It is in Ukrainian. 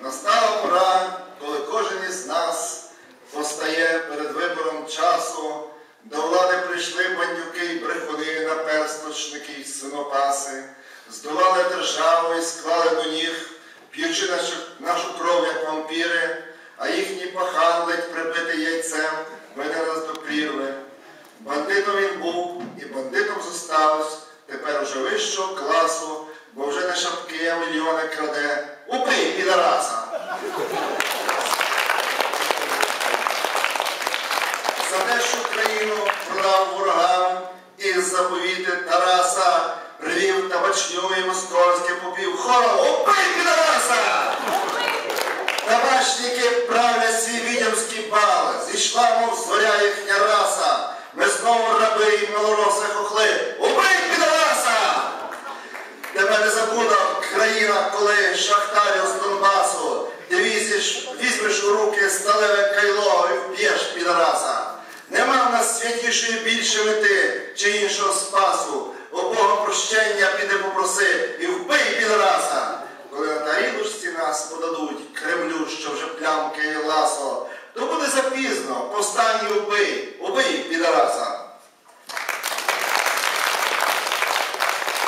Настала пора, коли кожен із нас постає перед вибором часу. До влади прийшли бандюки й брехуни, наперсточники й свинопаси, здолали державу і склали до ніг, п'ючи нашу, кров, як вампіри, а їхній пахан ледь прибитий яйцем, веде нас до прірви. Бандитом він був і бандитом зостався, тепер уже вищого класу, бо вже не шапки, а мільйони краде. Убий, підараса! За те, що країну продав ворогам і заповіти Тараса, привів табачню і московське попів хором. Убий, підараса! Табачники правлять свій відьомський бал, зійшла, мов зоря їхня раса. Ми знову раби і малороси хохли. Тебе не забуде країна, коли шахтарів з Донбасу. Ти візьмеш, візьмеш у руки сталеве кайло і вб'єш підараса. Нема в нас святішої більше мети чи іншого спасу. У Бога прощення піди попроси і вбий підараса. Коли на тарілочці нас подадуть Кремлю, що вже плямки ласо, то буде запізно, повстань і підараса.